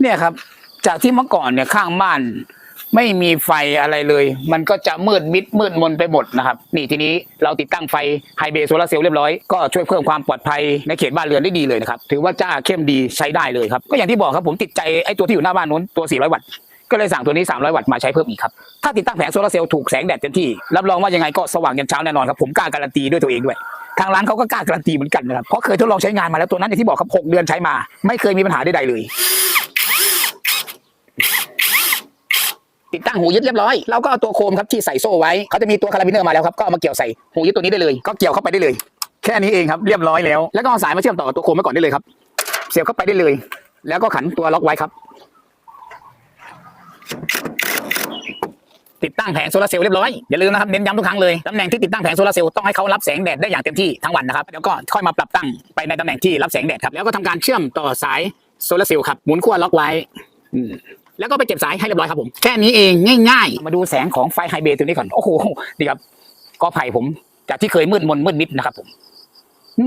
เนี่ยครับ จากที่เมื่อก่อนเนี่ยข้างบ้าน ไม่มีไฟอะไรเลย มันก็จะมืดมิดมืดมนไปหมดนะครับ นี่ทีนี้เราติดตั้งไฟไฮเบรโซลาร์เซลล์เรียบร้อย ก็ช่วยเพิ่มความปลอดภัยในเขตบ้านเรือนได้ดีเลยนะครับ ถือว่าจ้าเข้มดีใช้ได้เลยครับ ก็อย่างที่บอกครับผมติดใจไอ้ตัวที่อยู่หน้าบ้านนู้นตัว 400 วัตต์ ก็เลยสั่งตัวนี้ 300 วัตต์มาใช้เพิ่มอีกครับ ถ้าติดตั้งแผงโซลาร์เซลล์ถูกแสงแดดเต็มที่ รับรองว่ายังไงก็สว่างยันเช้าแน่นอนครับ ผมกล้าการันตีด้วยตัวเองด้วยทางร้านเขาก็กล้าการันตีเหมือนกันนะครับ เพราะเคยทดลองใช้งานมาแล้วตัวนั้นอย่างที่บอกครับ 6 เดือนใช้มา ไม่เคยมีปัญหาใดๆเลย ติดตั้งหูยึดเรียบร้อยเราก็เอาตัวโคมครับที่ใส่โซ่ไว้เขาจะมีตัวคาราบิเนอร์มาแล้วครับก็เอามาเกี่ยวใส่หูยึดตัวนี้ได้เลย ก็เกี่ยวเข้าไปได้เลย แค่นี้เองครับเรียบร้อยแล้ว แล้วก็เอาสายมาเชื่อมต่อกับตัวโคมไว้ก่อนได้เลยครับ เสียบเข้าไปได้เลย แล้วก็ขันตัวล็อกไว้ครับ ติดตั้งแผงโซลาร์เซลล์เรียบร้อยอย่าลืมนะครับเน้นย้ำทุกครั้งเลยตำแหน่งที่ติดตั้งแผงโซลาร์เซลล์ต้องให้เขารับแสงแดดได้อย่างเต็มที่ทั้งวันนะครับแล้วก็ค่อยมาปรับตั้งไปในตำแหน่งที่รับแสงแดดครับแล้วก็ทำการเชื่อมต่อสายโซลาร์เซลล์ครับหมุนขั้วล็อกไว้อืม แล้วก็ไปเก็บสายให้เรียบร้อยครับผมแค่นี้เองง่าย ๆ มาดูแสงของไฟไฮเบรตัวนี้ก่อนโอ้โหนี่ครับกอไผ่ผมจากที่เคยมืดมนมืดมิดนะครับ ผม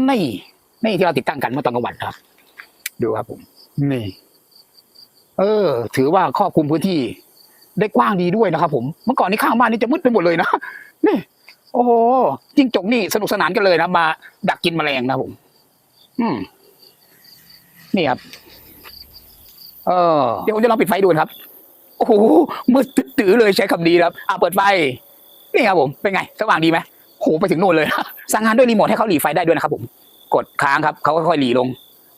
นี่นี่ที่เราติดตั้งกันเมื่อตอนกลางวันครับ ดูครับผมนี่ เออ ถือว่าครอบคลุมพื้นที่ ได้กว้างดีด้วยนะครับ ผมเมื่อก่อนนี้ข้างบ้านนี่จะมืดไปหมดเลยนะนี่โอ้โหจิ้งจกนี่สนุกสนานกันเลยนะมา ดักกินแมลงนะผม อืมนี่ครับ เออเดี๋ยวผมจะลองปิดไฟดูนะครับ โอ้โหมืดตื้อเลยใช้คำดีครับอะเปิดไฟ นี่ครับผม เป็นไง สว่างดีไหมโหไปถึงโน่นเลย สั่งงานด้วยรีโมทให้เขาหลีไฟได้ด้วยนะครับผม กดค้างครับ เขาก็ค่อยหลีลง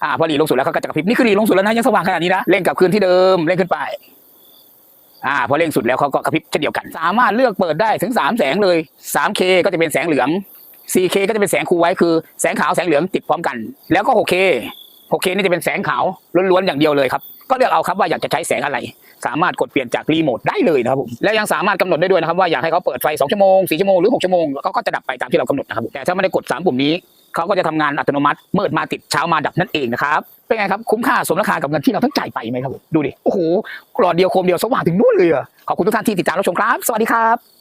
อ่า พอหลีลงสุดแล้วเขาก็จะกระพริบ นี่คือหลีลงสุดแล้วนะ ยังสว่างขนาดนี้นะ เร่งกลับคืนที่เดิม เร่งขึ้นไป อ่า พอเร่งสุดแล้วเขาก็กระพริบเช่นเดียวกัน สามารถเลือกเปิดได้ถึงสามแสงเลย 3K ก็จะเป็นแสงเหลือง 4K ก็จะเป็นแสงคูไว้คือแสงขาวแสงเหลืองติดพร้อมกัน แล้วก็ 6K 6K นี่จะเป็นแสงขาวล้วนๆอย่างเดียวเลยครับ ก็เลือกเอาครับว่าอยากจะใช้แสงอะไร สามารถกดเปลี่ยนจากรีโมทได้เลยนะครับผมและยังสามารถกำหนดได้ด้วยนะครับว่าอยากให้เขาเปิดไฟ2ชั่วโมง4ชั่วโมงหรือ6ชั่วโมงเขาก็จะดับไปตามที่เรากำหนดนะครับแต่ถ้าไม่ได้กด3ปุ่มนี้เขาก็จะทำงานอัตโนมัติมืดมาติดเช้ามาดับนั่นเองนะครับเป็นไงครับคุ้มค่าสมราคากับเงินที่เราทั้งจ่ายไปไหมครับดูดิโอ้โหหลอดเดียวโคมเดียวสว่างถึงนู่นเลยอะขอบคุณทุกท่านที่ติดตามรับชมครับ สวัสดีครับ